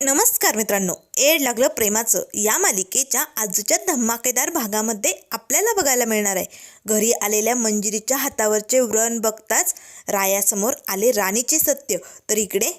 नमस्कार मित्रांनो एड लागलं प्रेमाचं या मालिकेच्या आजच्या धमाकेदार भागामध्ये आपल्याला बघायला मिळणार आहे. घरी आलेल्या मंजिरीच्या हातावरचे व्रण बघताच रायासमोर आले राणीचे सत्य. तर इकडे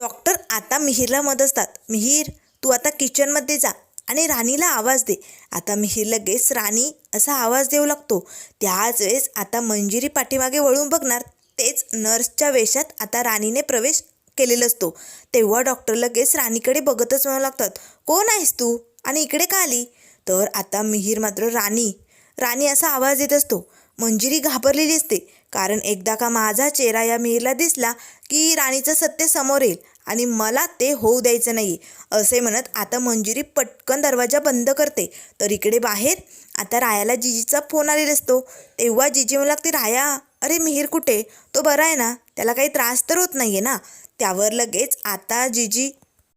डॉक्टर आता मिहीरला असतात मिहीर तू आता किचनमध्ये जा आणि राणीला आवाज दे. आता मिहीर लगेच राणी असा आवाज देऊ लागतो. त्याच वेळेस आता मंजिरी पाठीमागे वळून बघणार तेच नर्सच्या वेशात आता राणीने प्रवेश केलेला असतो. तेव्हा डॉक्टर लगेच राणीकडे बघतच म्हणू लागतात कोण आहेस तू? आणि इकडे का आली? तर आता मिहीर मात्र राणी. राणी असा आवाज येत असतो. मंजिरी घाबरलेली असते कारण एकदा का माझा चेहरा या मिहीरला दिसला की राणीचं सत्य समोर येईल आणि मला ते होऊ द्यायचं नाही. असे म्हणत आता मंजिरी पटकन दरवाजा बंद करते. तर इकडे बाहेर आता रायाला जिजीचा फोन आलेला असतो. तेव्हा जिजी म्हणू लागते राया अरे मिहीर कुठे? तो बरा आहे ना? त्याला काही त्रास तर होत नाही आहे ना? त्यावर लगेच आता जिजी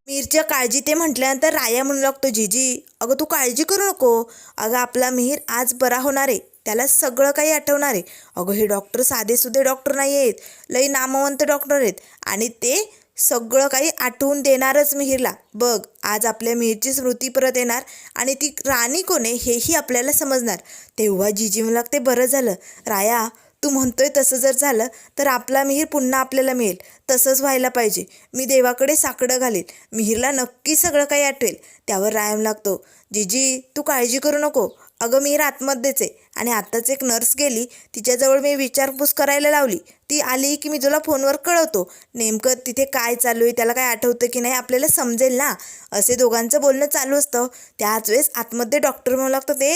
मिहीरच्या काळजी ते म्हटल्यानंतर राया म्हणू लागतो जिजी अगं तू काळजी करू नको. अगं आपला मिहीर आज बरा होणार आहे. त्याला सगळं काही आठवणार आहे. अगं हे डॉक्टर साधेसुधे डॉक्टर नाही आहेत. लई नामवंत डॉक्टर आहेत. आणि ते सगळं काही आठवून देणारच मिहीरला. बघ आज आपल्या मिहीरची स्मृती परत येणार आणि ती राणी कोण आहे हेही आपल्याला समजणार. तेव्हा जिजी म्हणू लागते बरं झालं. राया तू म्हणतोय तसं जर झालं तर आपला मिहीर पुन्हा आपल्याला मिळेल. तसंच व्हायला पाहिजे. मी देवाकडे साकडं घालेल मिहीरला नक्की सगळं काही आठवेल. त्यावर रायम लागतो. जीजी तू काळजी करू नको. अगं मिहीर आतमध्येच आहे आणि आत्ताच एक नर्स गेली. तिच्याजवळ मी विचारपूस करायला लावली. ती आली की मी तुला फोनवर कळवतो. नेमकं तिथे काय चालू आहे त्याला काय आठवतं की नाही आपल्याला समजेल ना? असे दोघांचं बोलणं चालू असतं. त्याच वेळेस आतमध्ये डॉक्टर म्हणू लागतात ते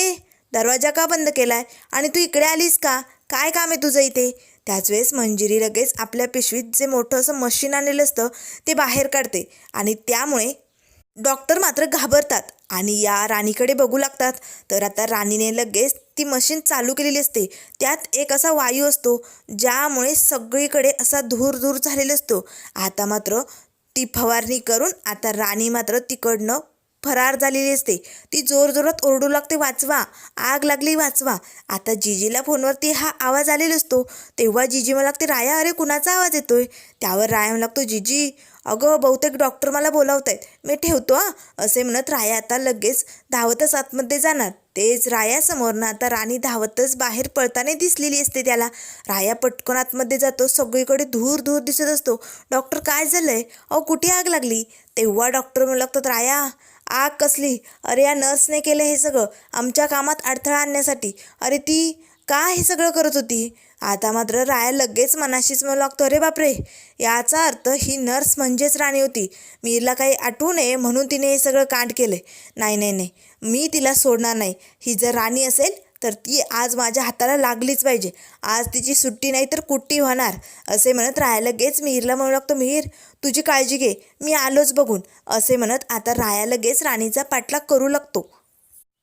दरवाजा का बंद केलाय? आणि तू इकडे आलीस का? काय काम आहे तुझं इथे? त्याच वेळेस मंजिरी लगेच आपल्या पिशवीत जे मोठं असं मशीन आणलेलं असतं ते बाहेर काढते. आणि त्यामुळे डॉक्टर मात्र घाबरतात आणि या राणीकडे बघू लागतात. तर आता राणीने लगेच ती मशीन चालू केलेली असते. त्यात एक असा वायू असतो ज्यामुळे सगळीकडे असा धूर धूर झालेला असतो. आता मात्र ती फवारणी करून आता राणी मात्र तिकडनं फरार झालेली असते. ती जोरजोरात ओरडू लागते वाचवा. आग लागली वाचवा. आता जिजीला फोनवरती हा आवाज आलेला असतो. तेव्हा जिजी मला लागते राया अरे कुणाचा आवाज येतोय? त्यावर राया म्हणू लागतो जिजी अगं बहुतेक डॉक्टर मला बोलावत आहेत मी ठेवतो हा. असे म्हणत राया आता लगेच धावतच आतमध्ये जाणार. तेच रायासमोरनं आता राणी धावतच बाहेर पळताना दिसलेली असते त्याला. राया पटकन आतमध्ये जातो सगळीकडे धूर धूर दिसत असतो. डॉक्टर काय झालंय? अहो कुठे आग लागली? तेव्हा डॉक्टर म्हणू लागतात राया आग कसली? अरे या नर्सने केलं हे सगळं. आमच्या कामात अडथळा आणण्यासाठी. अरे ती का हे सगळं करत होती? आता मात्र राया लगेच मनाशीच म्हणू लागतो. अरे बापरे! याचा अर्थ ही नर्स म्हणजेच राणी होती. मीरला काही आठवू नये म्हणून तिने हे सगळं कांड केलं नाही नाही नाही. मी तिला सोडणार नाही. ही जर राणी असेल तर ती आज माझ्या हाताला लागलीच पाहिजे. आज तिची सुट्टी नाही तर कुट्टी होणार असे म्हणत राया लगेच मिहीरला म्हणू लागतो मिहीर तुझी काळजी घे मी आलोच बघून असे म्हणत आता राया लगेच राणीचा पाठलाग करू लागतो.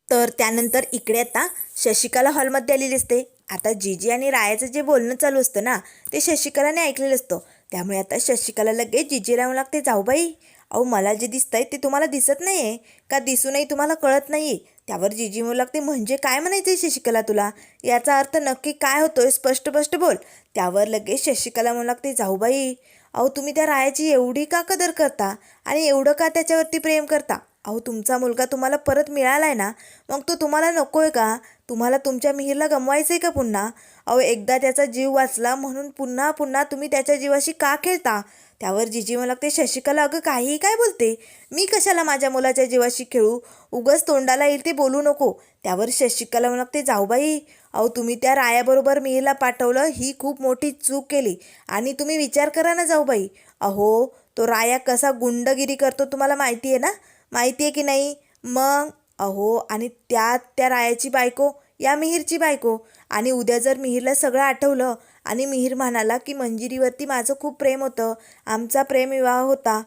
तर त्यानंतर इकडे आता शशिकला हॉलमध्ये आलेली असते. आता जीजी आणि रायाचं जे बोलणं चालू असतं ना ते शशिकलाने ऐकलेलं असतं. त्यामुळे आता शशिकला लगेच जीजीला म्हणू लागते जाऊ बाई अहो मला जे दिसतंय ते तुम्हाला दिसत नाही आहे का दिसूनही तुम्हाला कळत नाही आहे त्यावर जीजी म्हणू लागते म्हणजे काय म्हणायचं आहे शशिकला तुला? याचा अर्थ नक्की काय होतोय? स्पष्ट स्पष्ट बोल. त्यावर लगेच शशिकला म्हणू लागते जाऊ बाई अहो तुम्ही त्या रायाची एवढी का कदर करता? आणि एवढं का त्याच्यावरती प्रेम करता? अहो तुमचा मुलगा तुम्हाला परत मिळाला आहे ना? मग तो तुम्हाला नको आहे का? तुम्हाला तुमच्या मिहीरला गमवायचं आहे का पुन्हा? अहो एकदा त्याचा जीव वाचला म्हणून पुन्हा पुन्हा तुम्ही त्याच्या जीवाशी का खेळता? त्यावर जिजी मला लागते शशिकला अगं काहीही काय बोलते? मी कशाला माझ्या मुलाच्या जीवाशी खेळू? उगच तोंडाला येईल ते बोलू नको. त्यावर शशिकला मला लागते जाऊ बाई. अहो तुम्ही त्या रायाबरोबर मिहीला पाठवलं ही खूप मोठी चूक केली आणि तुम्ही विचार करा ना जाऊ बाई. अहो तो राया कसा गुंडगिरी करतो तुम्हाला माहिती आहे ना? माहिती आहे की नाही? मग? अहो आणि त्यात त्या रायाची बायको या मिहीरची बायको. आणि उद्या जर मिहीरला सगळं आठवलं आणि मिहीर म्हणाला की मंजिरीवरती माझं खूप प्रेम होतं. आमचा प्रेमविवाह होता.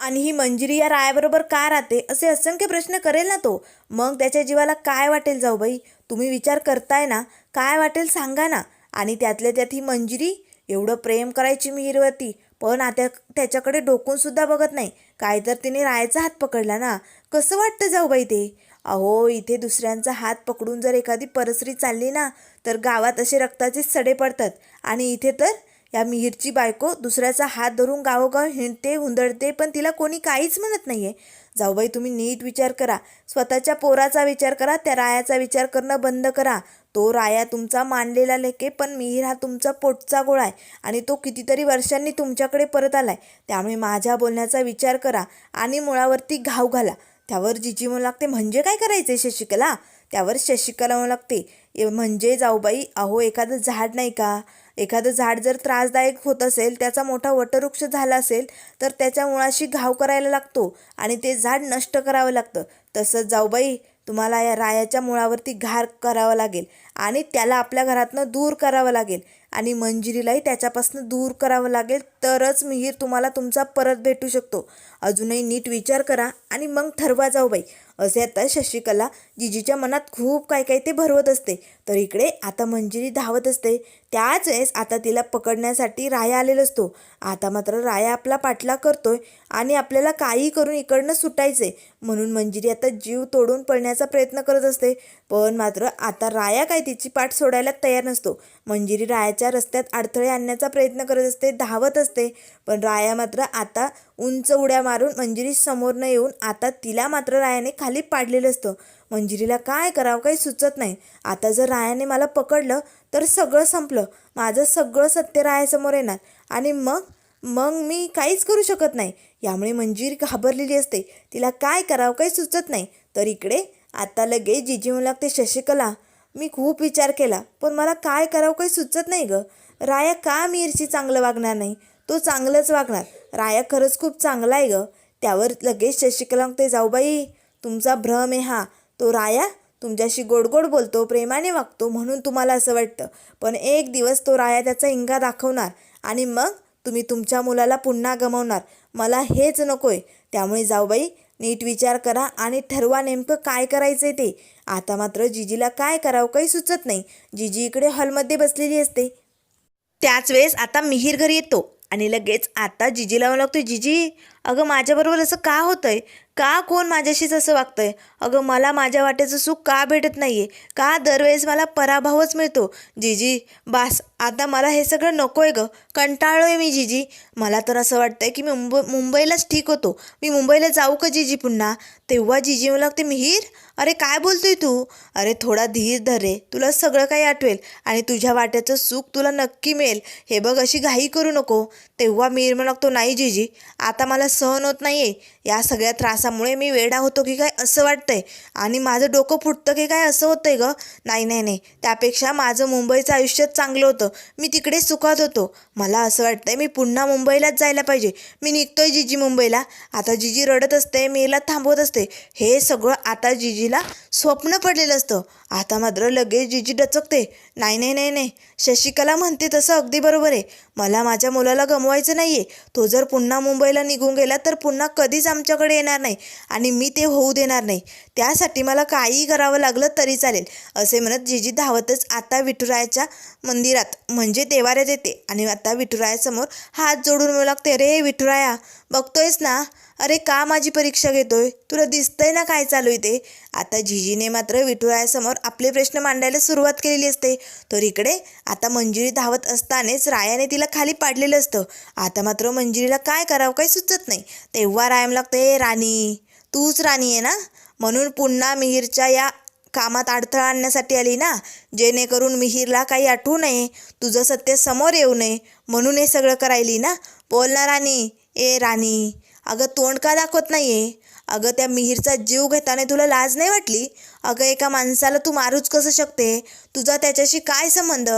आणि ही मंजिरी या रायाबरोबर का राहते? असे असंख्य प्रश्न करेल ना तो? मग त्याच्या जीवाला काय वाटेल जाऊ बाई तुम्ही विचार करताय ना? काय वाटेल सांगा ना? आणि त्यातल्या त्यात ही मंजिरी? एवढं प्रेम करायची मिहीरवरती. पण आता त्याच्याकडे डोकूनसुद्धा बघत नाही. काय तर तिने रायाचा हात पकडला ना? कसं वाटतं जाऊ बाई ते? अहो इथे दुसऱ्यांचा हात पकडून जर एखादी परसरी चालली ना तर गावात असे रक्ताचे सडे पडतात. आणि इथे तर या मिहीरची बायको दुसऱ्याचा हात धरून गावोगाव हिंडते हुंदडते पण तिला कोणी काहीच म्हणत नाही आहे जाऊबाई तुम्ही नीट विचार करा. स्वतःच्या पोराचा विचार करा त्या रायाचा विचार करणं बंद करा. तो राया तुमचा मानलेला लेके पण मिहीर हा तुमचा पोटचा गोळा आहे आणि तो कितीतरी वर्षांनी तुमच्याकडे परत आलाय. त्यामुळे माझ्या बोलण्याचा विचार करा आणि मुळावरती घाव घाला. त्यावर जिजी म्हणू लागते म्हणजे काय करायचे शशिकला? त्यावर शशिकला म्हणू लागते म्हणजे जाऊबाई अहो एखादं झाड नाही का? एखादं झाड जर त्रासदायक होत असेल त्याचा मोठा वटवृक्ष झाला असेल तर त्याच्या मुळाशी घाव करायला लागतो आणि ते झाड नष्ट करावं लागतं. तसंच जाऊबाई तुम्हाला या रायाच्या मुळावरती घार करावा लागेल. आणि त्याला आपल्या घरातनं दूर करावं लागेल. आणि मंजिरीलाही त्याच्यापासून दूर करावं लागेल. तरच मिहीर तुम्हाला तुमचा परत भेटू शकतो. अजूनही नीट विचार करा आणि मग ठरवा जाऊ बाई. असे आता शशिकला जिजीच्या मनात खूप काय काय ते भरवत असते. तर इकडे आता मंजिरी धावत असते. त्याच वेळेस आता तिला पकडण्यासाठी राया आलेला असतो. आता मात्र राया आपला पाठलाग करतोय आणि आपल्याला काही करून इकडनं सुटायचे म्हणून मंजिरी आता जीव तोडून पळण्याचा प्रयत्न करत असते. पण मात्र आता राया काय तिची पाठ सोडायला तयार नसतो. मंजिरी रायाच्या रस्त्यात अडथळे आणण्याचा प्रयत्न करत असते धावत असते. पण राया मात्र आता उंच उड्या मारून मंजिरी समोर न येऊन आता तिला मात्र रायाने खाली पाडलेलं असतं. मंजिरीला काय करावं काही सुचत नाही. आता जर रायाने मला पकडलं तर सगळं संपलं. माझं सगळं सत्य रायासमोर येणार. आणि मग? मग मी काहीच करू शकत नाही. यामुळे मंजिरी घाबरलेली असते. तिला काय करावं काही सुचत नाही. तर इकडे आता लगेच जिजी म्हणू लागते शशिकला. मी खूप विचार केला पण मला काय करावं काही सुचत नाही गं. राया का मीरशी चांगलं वागणार नाही? तो चांगलंच वागणार. राया खरंच खूप चांगला आहे गं. त्यावर लगेच शशिकला जाऊ जाऊबाई तुमचा भ्रम आहे हा. तो राया तुमच्याशी गोड गोड बोलतो प्रेमाने वागतो म्हणून तुम्हाला असं वाटतं. पण एक दिवस तो राया त्याचा हिंगा दाखवणार आणि मग तुम्ही तुमच्या मुलाला पुन्हा गमावणार. मला हेच नकोय. त्यामुळे जाऊबाई नीट विचार करा आणि ठरवा नेमकं काय करायचं ते. आता मात्र जिजीला काय करावं काही सुचत नाही. जिजी इकडे हॉलमध्ये बसलेली असते. त्याच वेळेस आता मिहीर घरी येतो आणि लगेच आता जिजीला म्हणू लागतो जिजी अगं माझ्याबरोबर असं का होतंय? का कोण माझ्याशीच असं वागतंय? अगं मला माझ्या वाटेचं सुख का भेटत नाही आहे का दरवेळेस मला पराभवच मिळतो? जिजी बास आता मला हे सगळं नको आहे गं. कंटाळलोय मी जिजी. मला तर असं वाटतंय की मी मुंब मुंबईलाच ठीक होतो. मी मुंबईला जाऊ का जिजी पुन्हा? तेव्हा जिजी मला लागते मिहीर अरे काय बोलतोय तू? अरे थोडा धीर धर रे. तुला सगळं काही आठवेल आणि तुझ्या वाट्याचं सुख तुला नक्की मिळेल. हे बघ अशी घाई करू नको. तेव्हा मीर म्हणू लागतो. नाही जीजी. आता मला सहन होत नाही आहे या सगळ्या त्रासामुळे मी वेडा होतो की काय असं वाटतंय? आणि माझं डोकं फुटतं की काय असं होतंय गं? नाही नाही नाही. त्यापेक्षा माझं मुंबईचं आयुष्य चांगलं होतं. मी तिकडे सुखात होतो. मला असं वाटतंय मी पुन्हा मुंबईलाच जायला पाहिजे. मी निघतोय जिजी मुंबईला. आता जिजी रडत असते मीला थांबवत असते. हे सगळं आता जिजीला स्वप्न पडलेलं असतं. आता मात्र लगेच जिजी डचकते. नाही नाही नाही नाही. शशिकला म्हणते तसं अगदी बरोबर आहे. मला माझ्या मुलाला गमवायचं नाही आहे तो जर पुन्हा मुंबईला निघून गेला तर पुन्हा कधीच आमच्याकडे येणार नाही आणि मी ते होऊ देणार नाही. त्यासाठी मला काहीही करावं लागलं तरी चालेल असे म्हणत जिजी धावतच आता विठुरायाच्या मंदिरात म्हणजे देवाऱ्यात येते आणि आता विठुरायासमोर हात जोडून म्हणू लागते रे विठुराया बघतोयस ना? अरे का माझी परीक्षा घेतोय? तुला दिसतंय ना काय चालू आहे ते? आता झिजीने मात्र विठुरायासमोर आपले प्रश्न मांडायला सुरुवात केलेली असते. तर इकडे आता मंजिरी धावत असतानाच रायाने तिला खाली पाडलेलं असतं. आता मात्र मंजिरीला काय करावं काही सुचत नाही. तेव्हा रायम लागते राणी तूच राणी आहे ना? म्हणून पुन्हा मिहीरच्या या कामात अडथळा आणण्यासाठी आली ना? जेणेकरून मिहीरला काही आठवू नये तुझं सत्य समोर येऊ नये म्हणून हे सगळं करायली ना? बोल ना राणी. ए राणी अगं तोंड का दाखवत नाही आहे अगं त्या मिहीरचा जीव घेताना तुला लाज नाही वाटली? अगं एका माणसाला तू मारूच कसं शकते? तुझा त्याच्याशी काय संबंध?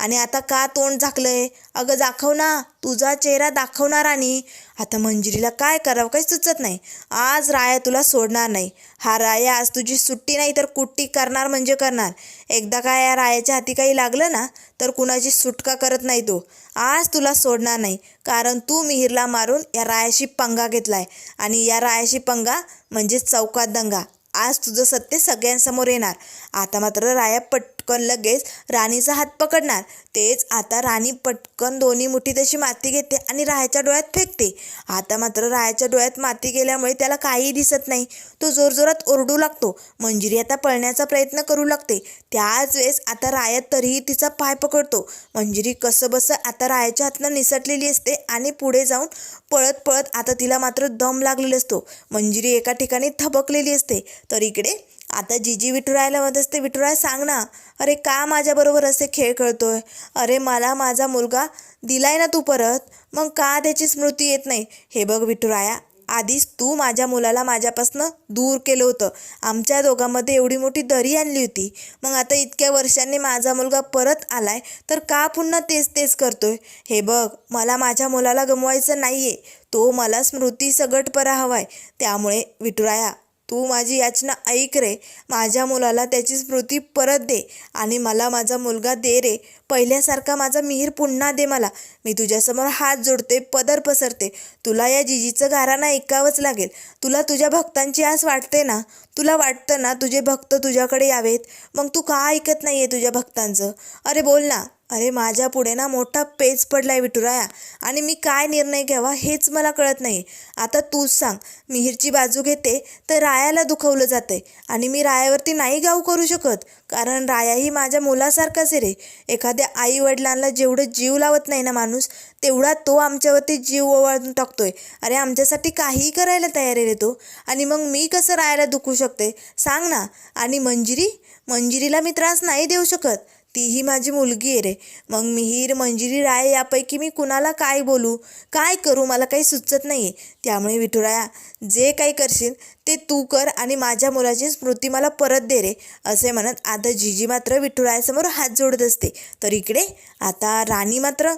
आणि आता का तोंड झाकलं आहे अगं दाखव ना. तुझा चेहरा दाखवणार आणि आता मंजिरीला काय करावं काही सुचत नाही. आज राया तुला सोडणार नाही. हा राया आज तुझी सुट्टी नाही तर कुट्टी करणार म्हणजे करणार. एकदा काय या रायाच्या हाती काही लागलं ना तर कुणाची सुटका करत नाही तो. आज तुला सोडणार नाही कारण तू मिहीरला मारून या रायाशी पंगा घेतलाय. आणि या रायाशी पंगा म्हणजे चौकात दंगा. आज तुझं सत्य सगळ्यांसमोर येणार. आता मात्र राया पट पटकन लगेच राणीचा हात पकडणार. तेच आता राणी पटकन दोन्ही मुठी तशी माती घेते आणि रायाच्या डोळ्यात फेकते. आता मात्र रायाच्या डोळ्यात माती गेल्यामुळे त्याला काहीही दिसत नाही. तो जोरजोरात ओरडू लागतो. मंजिरी आता पळण्याचा प्रयत्न करू लागते. त्याच वेळेस आता राया तरीही तिचा पाय पकडतो. मंजिरी कसं बसं आता रायाच्या हातनं निसटलेली असते आणि पुढे जाऊन पळत पळत आता तिला मात्र दम लागलेला असतो. मंजिरी एका ठिकाणी थबकलेली असते. तर इकडे आता जीजी विठुरायला म्हणत असते विठुराय सांग ना. अरे का माझ्याबरोबर असे खेळ खेळतोय? अरे मला माझा मुलगा दिलाय ना तू परत. मग का त्याची स्मृती येत नाही? हे बघ विठुराया आधीच तू माझ्या मुलाला माझ्यापासनं दूर केलं होतं. आमच्या दोघांमध्ये एवढी मोठी दरी आणली होती. मग आता इतक्या वर्षांनी माझा मुलगा परत आलाय तर का पुन्हा तेच तेच करतोय? हे बघ मला माझ्या मुलाला गमवायचं नाही आहे तो मला स्मृती सगटपरा हवाय त्यामुळे विठुराया तू माझी याचना ऐक रे. माझ्या मुलाला त्याची स्मृती परत दे आणि मला माझा मुलगा दे रे. पहिल्यासारखा माझा मिहीर पुन्हा दे मला. मी तुझ्यासमोर हात जोडते पदर पसरते. तुला या जिजीचं गाराणा ऐकावंच लागेल. तुला तुझ्या भक्तांची आस वाटते ना? तुला वाटतं ना तुझे भक्त तुझ्याकडे यावेत? मग तू का ऐकत नाही आहे तुझ्या भक्तांचं? अरे बोल ना. अरे माझ्या पुढे ना मोठा पेच पडलाय विठुराया. आणि मी काय निर्णय घ्यावा हेच मला कळत नाही. आता तूच सांग मिहीरची बाजू घेते तर रायाला दुखवलं जातंय. आणि मी रायावरती नाही गाव करू शकत कारण रायाही माझ्या मुलासारखाच आहे रे. एखाद्या आई वडिलांना जेवढं जीव लावत नाही ना माणूस तेवढा तो आमच्यावरती जीव ओवाळून टाकतोय. अरे आमच्यासाठी काहीही करायला तयार आहे रे तो. आणि मग मी कसं रायाला दुखू शकते? सांग ना. आणि मंजिरी? मंजिरीला मी त्रास नाही देऊ शकत. तीही माझी मुलगी आहे रे. मग मिहीर मंजिरी राय यापैकी मी कुणाला काय बोलू? काय करू? मला काही सुचत नाही आहे त्यामुळे विठुराया जे काही करशील ते तू कर आणि माझ्या मुलाची स्मृती मला परत दे रे असे म्हणत आता जीजी मात्र विठुरायासमोर हात जोडत असते. तर इकडे आता राणी मात्र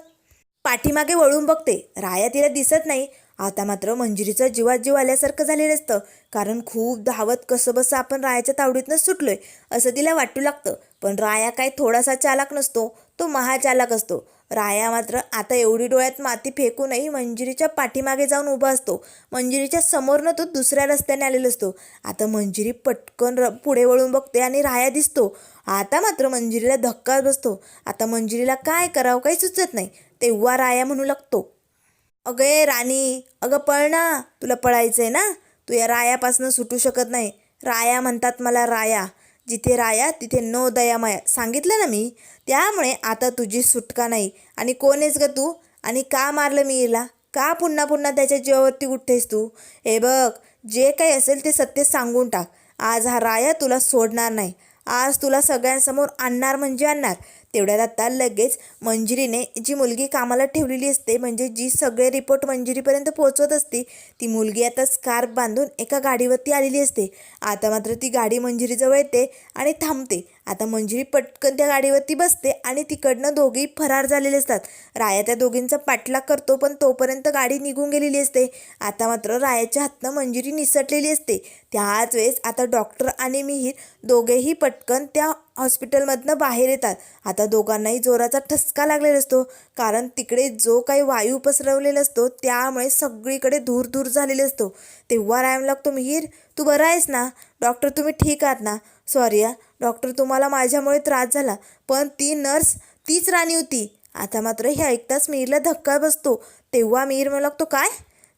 पाठीमागे वळून बघते. राया तिला दिसत नाही आता मात्र मंजिरीचं जीवात जीव आल्यासारखं झालेलं असतं. कारण खूप धावत कसं बसं आपण रायाच्या तावडीतनं सुटलोय असं तिला वाटू लागतं. पण राया काय थोडासा चालाक नसतो तो महाचालाक असतो. राया मात्र आता एवढी डोळ्यात माती फेकूनही मंजिरीच्या पाठीमागे जाऊन उभा असतो. मंजिरीच्या समोरनं तो दुसऱ्या रस्त्याने आलेला असतो. आता मंजिरी पटकन र पुढे वळून बघते आणि राया दिसतो. आता मात्र मंजिरीला धक्का बसतो. आता मंजिरीला काय करावं काही सुचत नाही. तेव्हा राया म्हणू लागतो अगं ए राणी अगं पळ ना तुला पळायचं आहे ना? तू या रायापासनं सुटू शकत नाही. राया म्हणतात मला राया. जिथे राया तिथे नो दयामाया. सांगितलं ना मी? त्यामुळे आता तुझी सुटका नाही. आणि कोण आहेस ग तू? आणि का मारलं मी हिला? का पुन्हा पुन्हा त्याच्या जीवावरती उठतेस तू? हे बघ जे काही असेल ते सत्य सांगून टाक. आज हा राया तुला सोडणार नाही. आज तुला सगळ्यांसमोर आणणार म्हणजे आणणार. तेवढ्यात आता लगेच मंजिरीने जी मुलगी कामाला ठेवलेली असते म्हणजे जी सगळे रिपोर्ट मंजिरीपर्यंत पोहोचवत असते ती मुलगी आता स्कार्फ बांधून एका गाडीवरती आलेली असते. आता मात्र ती गाडी मंजिरीजवळ येते आणि थांबते. आता मंजिरी पटकन त्या गाडीवरती बसते आणि तिकडनं दोघी फरार झालेले असतात. राया त्या दोघींचा पाठलाग करतो पण तोपर्यंत गाडी निघून गेलेली असते. आता मात्र रायाच्या हातनं मंजिरी निसटलेली असते. त्याच वेळेस आता डॉक्टर आणि मिहीर दोघेही पटकन त्या हॉस्पिटलमधनं बाहेर येतात. आता दोघांनाही जोराचा ठसका लागलेला असतो कारण तिकडे जो काही वायू पसरवलेला असतो त्यामुळे सगळीकडे धूर धूर झालेले असतो. तेव्हा रायम लागतो मिहीर तू बरा आहेस ना? डॉक्टर तुम्ही ठीक आहात ना? सॉरी या डॉक्टर तुम्हाला माझ्यामुळे त्रास झाला पण ती नर्स तीच राणी होती. आता मात्र हे ऐकताच मिहीरला धक्का बसतो. तेव्हा मिहीर म्हणू लागतो काय?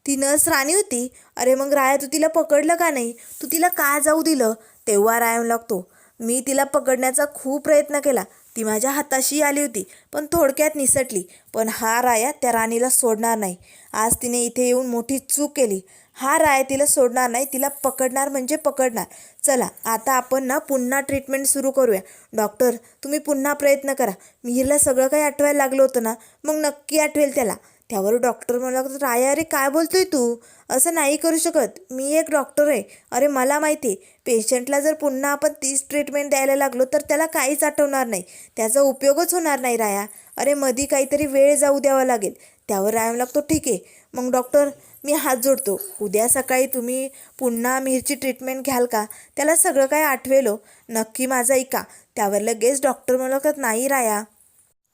ती नर्स राणी होती? अरे मग राया तू तिला पकडलं का नाही? तू तिला का जाऊ दिलं? तेव्हा रायम लागतो मी तिला पकडण्याचा खूप प्रयत्न केला. ती माझ्या हाताशी आली होती पण थोडक्यात निसटली. पण हा राया त्या राणीला सोडणार नाही. आज तिने इथे येऊन मोठी चूक केली. हा राय तिला सोडणार नाही तिला पकडणार म्हणजे पकडणार. चला आता आपण ना पुन्हा ट्रीटमेंट सुरू करूया. डॉक्टर तुम्ही पुन्हा प्रयत्न करा. मिहीरला सगळं काही आठवायला लागलं होतं ना मग नक्की आठवेल त्याला. त्यावर डॉक्टर मला राय अरे काय बोलतोय तू? असं नाही करू शकत. मी एक डॉक्टर आहे. अरे मला माहिती आहे पेशंटला जर पुन्हा आपण तीच ट्रीटमेंट द्यायला लागलो तर त्याला काहीच आठवणार नाही. त्याचा उपयोगच होणार नाही राया. अरे मधी काहीतरी वेळ जाऊ द्यावा लागेल. त्यावर राया लागतो ठीक आहे. मग डॉक्टर मी हात जोडतो. उद्या सकाळी तुम्ही पुन्हा मिरची ट्रीटमेंट घ्याल का? त्याला सगळं काय आठवेलो. नक्की माझं ऐका. त्यावर लगेच डॉक्टर म्हणत नाही राया.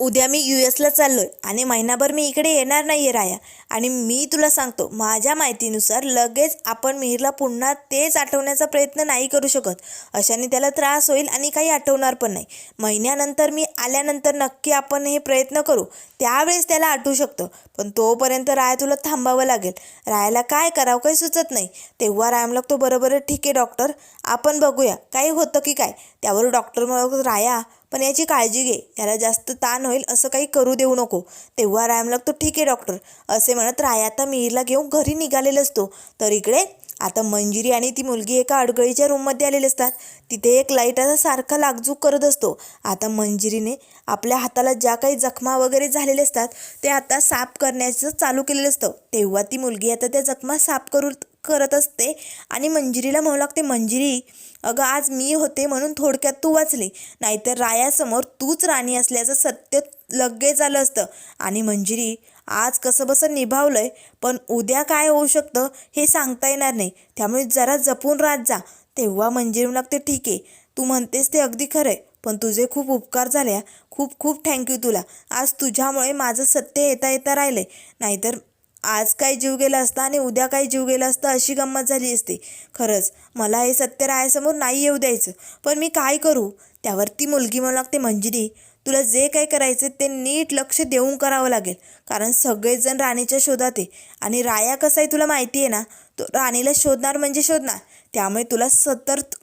उद्या मी यू एसला चाललो आहे आणि महिनाभर मी इकडे येणार नाही आहे राया. आणि मी तुला सांगतो माझ्या माहितीनुसार लगेच आपण मिहीरला पुन्हा तेच आठवण्याचा प्रयत्न नाही करू शकत. अशाने त्याला त्रास होईल आणि काही आठवणार पण नाही. महिन्यानंतर मी आल्यानंतर नक्की आपण हे प्रयत्न करू. त्यावेळेस त्याला आठवू शकतं. पण तोपर्यंत राया तुला थांबावं लागेल. रायाला काय करावं काही सुचत नाही. तेव्हा राया म्हणला तो बरोबर आहे, ठीक आहे डॉक्टर. आपण बघूया. काही होतं की काय? त्यावर डॉक्टर म्हणत राया पण याची काळजी घे. याला जास्त ताण होईल असं काही करू देऊ नको. तेव्हा रायम म्हणला तो ठीक आहे डॉक्टर असे म्हणत राय आता मिहीरला घेऊन घरी निघालेला असतो. तर इकडे आता मंजिरी आणि ती मुलगी एका अडगळीच्या रूममध्ये आलेली असतात. तिथे एक लाइट सारखा लागजूक करत असतो. आता मंजिरीने आपल्या हाताला ज्या काही जखमा वगैरे झालेले असतात ते आता साफ करण्याचं चालू केलेलं असतं. तेव्हा ती मुलगी आता त्या जखमा साफ करू करत असते आणि मंजिरीला म्हणू लागते मंजिरी अगं आज मी होते म्हणून थोडक्यात तू वाचली. नाहीतर रायासमोर तूच राणी असल्याचं सत्य लगेच आलं असतं. आणि मंजिरी आज कसं बसं निभावलंय पण उद्या काय होऊ शकतं हे सांगता येणार नाही. त्यामुळे जरा जपून राहत जा. तेव्हा मंजिरी लागते ठीक आहे तू म्हणतेस ते अगदी खरं आहे पण तुझे खूप उपकार झाले खूप खूप थँक्यू तुला. आज तुझ्यामुळे माझं सत्य येता येता राहिलं आहे नाहीतर आज काय जीव गेला असता आणि उद्या काय जीव गेला असता अशी गंमत झाली असती. खरंच मला हे सत्य रायासमोर नाही येऊ द्यायचं. पण मी काय करू? त्यावर ती मुलगी म्हणू लागते मंजिरी. तुला जे काही करायचं ते नीट लक्ष देऊन करावं लागेल. कारण सगळेजण राणीच्या शोधात आहे. आणि राया कसा आहे तुला माहिती आहे ना? तो राणीला शोधणार म्हणजे शोधणार. त्यामुळे तुला सतर्क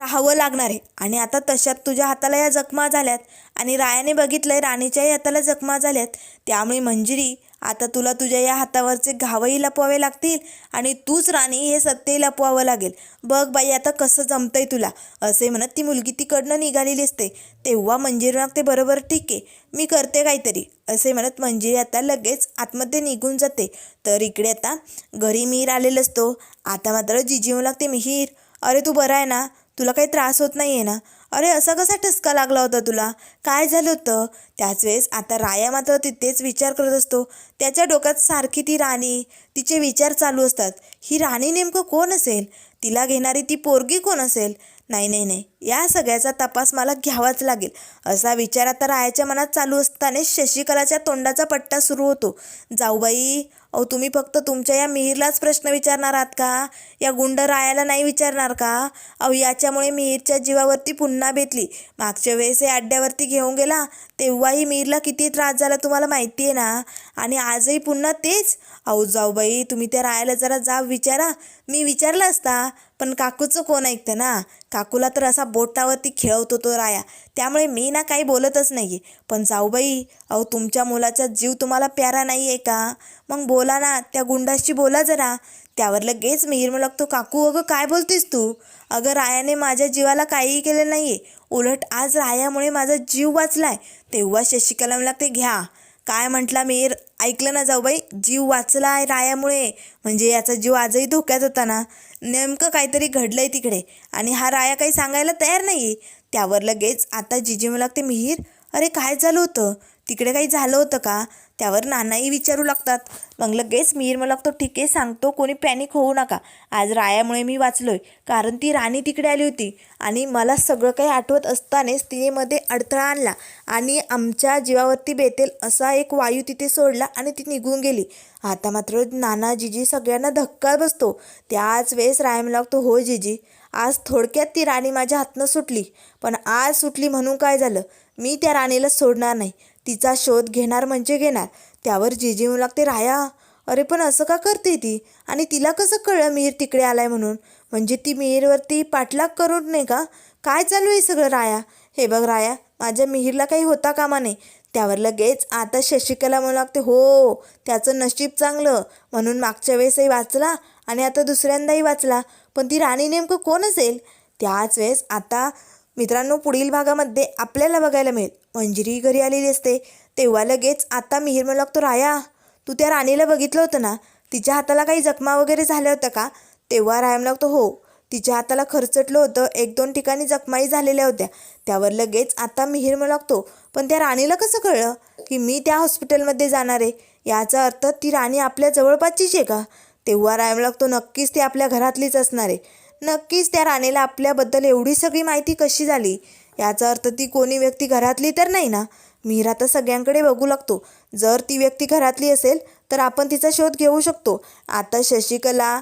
राहावं लागणार आहे. आणि आता तशात तुझ्या हाताला या जखमा झाल्यात. आणि रायाने बघितलंय राणीच्याही हाताला जखमा झाल्यात. त्यामुळे मंजिरी आता तुला तुझ्या या हातावरचे घावही लपवावे लागतील आणि तूच राणी हे सत्यही लपवावं लागेल. बघ बाई आता कसं जमतंय तुला. असे म्हणत ती मुलगी तिकडनं निघालेली असते. तेव्हा मंजिरी लागते बरोबर ठीक आहे. मी करते काहीतरी. असे म्हणत मंजिरी आता लगेच आतमध्ये निघून जाते. तर इकडे आता घरी मिहीर आलेला असतो. आता मात्र जिजी म्हणू लागते मिहीर. अरे तू बरा आहे ना? तुला काही त्रास होत नाही आहे ना? अरे असा कसा ठसका लागला होता तुला? काय झालं होतं? त्याच वेळेस आता राया मात्र तिथेच विचार करत असतो. त्याच्या डोक्यात सारखी ती राणी तिचे विचार चालू असतात. ही राणी नेमकं कोण असेल? तिला घेणारी ती पोरगी कोण असेल? नाही नाही नाही. या सगळ्याचा तपास मला घ्यावाच लागेल. असा विचार आता रायाच्या मनात चालू असताना शशिकलाच्या तोंडाचा पट्टा सुरू होतो. जाऊबाई अहो तुम्ही फक्त तुमच्या या मिहीरलाच प्रश्न विचारणार आहात का? या गुंड रायाला नाही विचारणार का? अहो याच्यामुळे मिहीरच्या जीवावरती पुन्हा बेतली मागच्या वेळेस हे अड्ड्यावरती घेऊन गेला तेव्हाही मिहीरला किती त्रास झाला तुम्हाला माहिती आहे ना? आणि आजही पुन्हा तेच? अहो जाऊबाई तुम्ही त्या रायाला जरा जाब विचारा. मी विचारलं असता पण काकूचं कोण ऐकतं ना? काकूला तर असा बोटावरती खेळवतो तो राया. त्यामुळे मी ना काही बोलतच नाही आहे पण जाऊबाई अहो तुमच्या मुलाचा जीव तुम्हाला प्यारा नाही आहे का? मग बोला ना त्या गुंडाशी बोला जरा. त्यावर लगेच मिहीर लागतो काकू अगं काय बोलतेस तू? अगं रायाने माझ्या जीवाला काहीही केलं नाही आहे उलट आज रायामुळे माझा जीव वाचलाय. तेव्हा शशिकला मला लागते घ्या. काय म्हटला मीर ऐकलं ना जाऊबाई जीव वाचला आहे रायामुळे. म्हणजे याचा जीव आजही धोक्यात होता ना. नेमकं काहीतरी घडलंय तिकडे. आणि हा राया काही सांगायला तयार नाही त्यावर लगेच आता जिजी मला लागते मिहीर. अरे काय झालं होतं? तिकडे काही झालं होतं का? त्यावर नानाही विचारू लागतात. मग लगेच मिहीर मला तो ठीक आहे सांगतो कोणी पॅनिक होऊ नका. आज रायामुळे मी वाचलोय. कारण ती राणी तिकडे आली होती आणि मला सगळं काही आठवत असतानाच तिने मध्ये अडथळा आणला आणि आमच्या जीवावरती बेतेल असा एक वायू तिथे सोडला आणि ती निघून गेली. आता मात्र नाना जिजी सगळ्यांना धक्का बसतो. त्याच वेळेस राया मला लागतो हो जिजी आज थोडक्यात ती राणी माझ्या हातनं सुटली. पण आज सुटली म्हणून काय झालं? मी त्या राणीला सोडणार नाही. तिचा शोध घेणार म्हणजे घेणार. त्यावर जिजी लागते राया अरे पण असं का करते ती? आणि तिला कसं कळलं मिहीर तिकडे आलाय म्हणून? म्हणजे ती मिहीरवरती पाठलाग करून नाही का? काय चालू आहे सगळं राया? हे बघ राया माझ्या मिहीरला काही होता कामा नाही त्यावर लगेच आता शशिकला म्हणू लागते हो त्याचं नशीब चांगलं. म्हणून मागच्या वेळेसही वाचला आणि आता दुसऱ्यांदाही वाचला. पण ती राणी नेमकं कोण असेल त्याच वेळेस आता मित्रांनो पुढील भागामध्ये आपल्याला बघायला मिळेल. मंजिरी घरी आलेली असते. तेव्हा लगेच आता मिहीर म्हणू लागतो राया तू त्या राणीला बघितलं होतं ना? तिच्या हाताला काही जखमा वगैरे झाल्या होत्या का? तेव्हा रायम लागतो हो तिच्या हाताला खरचटलं होतं. एक दोन ठिकाणी जखमाही झालेल्या होत्या. त्यावर लगेच आता मिहीर म्हणू लागतो पण त्या राणीला कसं कळलं की मी त्या हॉस्पिटलमध्ये जाणार आहे? याचा अर्थ ती राणी आपल्या जवळपासचीच आहे का? तेव्हा रायम लागतो नक्कीच ती आपल्या घरातलीच असणार आहे. नक्कीच त्या राणीला आपल्याबद्दल एवढी सगळी माहिती कशी झाली? याचा अर्थ ती कोणी व्यक्ती घरातली तर नाही ना? मीरा आता सगळ्यांकडे बघू लागतो. जर ती व्यक्ती घरातली असेल तर आपण तिचा शोध घेऊ शकतो. आता शशिकला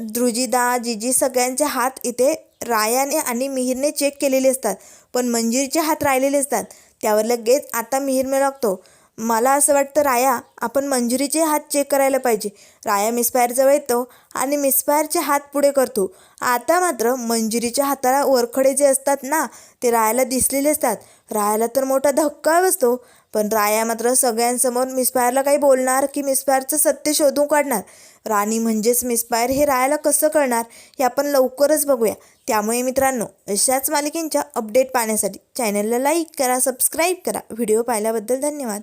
द्रुजिदा जिजी सगळ्यांचे हात इथे रायाने आणि मिहीरने चेक केलेले असतात. पण मंजिरीचे हात राहिलेले असतात. त्यावर लगेच आता मिहीर मिळू लागतो. मला असं वाटतं राया आपण मंजुरीचे हात चेक करायला पाहिजे. राया मिसफायरजवळ येतो आणि मिसफायरचे हात पुढे करतो. आता मात्र मंजुरीच्या हाताला वरखडे जे असतात ना ते रायाला दिसलेले असतात. रायाला तर मोठा धक्का बसतो. पण राया मात्र सगळ्यांसमोर मिसफायरला काही बोलणार की मिसफायरचं सत्य शोधून काढणार? राणी म्हणजेच मिसफायर हे रायाला कसं कळणार? हे आपण लवकरच बघूया. त्यामुळे मित्रांनो अशाच मालिकेंच्या अपडेट पाहण्यासाठी चॅनलला लाईक करा सबस्क्राईब करा. व्हिडिओ पाहिल्याबद्दल धन्यवाद.